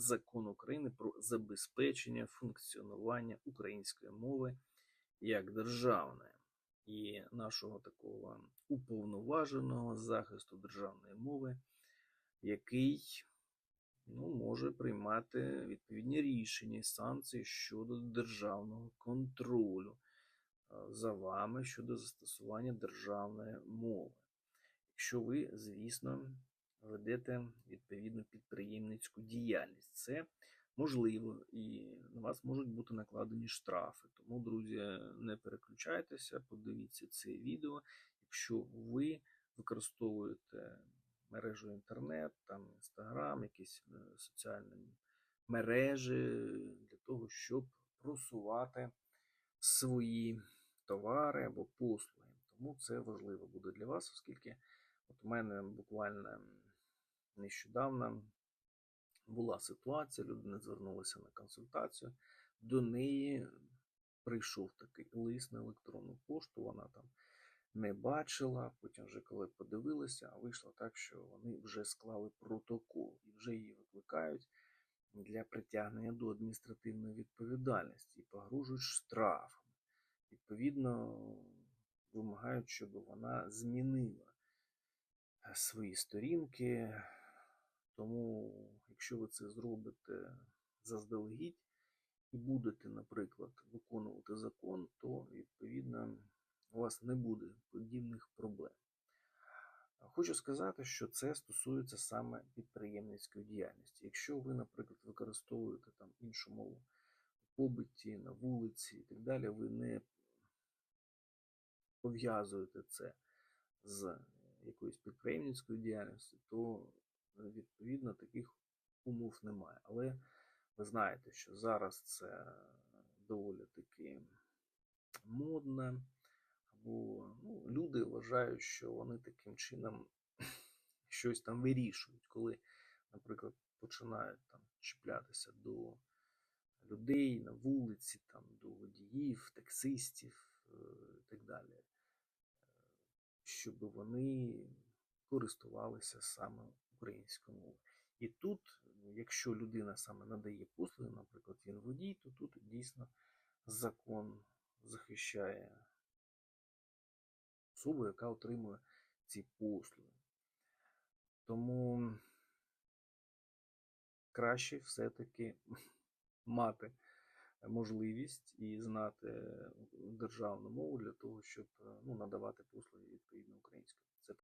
закон України про забезпечення функціонування української мови як державної і нашого такого уповноваженого захисту державної мови, який ну, може приймати відповідні рішення і санкції щодо державного контролю е, за вами щодо застосування державної мови. Якщо ви, звісно, ведете відповідну підприємницьку діяльність, це можливо, і на вас можуть бути накладені штрафи. Тому, друзі, не переключайтеся, подивіться це відео. Якщо ви використовуєте мережу інтернет, там інстаграм, якісь е, соціальні мережі для того, щоб просувати свої товари або послуги. Тому це важливо буде для вас, оскільки от у мене буквально нещодавно була ситуація, людина звернулася на консультацію, до неї прийшов такий лист на електронну пошту, вона там не бачила. Потім, вже коли подивилася, вийшло так, що вони вже склали протокол і вже її викликають для притягнення до адміністративної відповідальності і погрожують штрафом. Відповідно, вимагають, щоб вона змінила е, свої сторінки. Тому, якщо ви це зробите заздалегідь і будете, наприклад, виконувати закон, то відповідно у вас не буде подібних проблем. Хочу сказати, що це стосується саме підприємницької діяльності. Якщо ви, наприклад, використовуєте там іншу мову в побуті, на вулиці і так далі, ви не пов'язуєте це з якоюсь підприємницькою діяльністю, то відповідно таких умов немає. Але ви знаєте, що зараз це доволі таки модно, або ну, люди вважають, що вони таким чином щось там вирішують, коли, наприклад, починають там чіплятися до людей на вулиці, там, до водіїв, таксистів е, і так далі, щоб вони користувалися саме українською мовою. І тут, якщо людина саме надає послуги, наприклад, він водій, то тут дійсно закон захищає особу, яка отримує ці послуги. Тому краще все-таки мати можливість і знати державну мову для того, щоб ну, надавати послуги відповідно українською.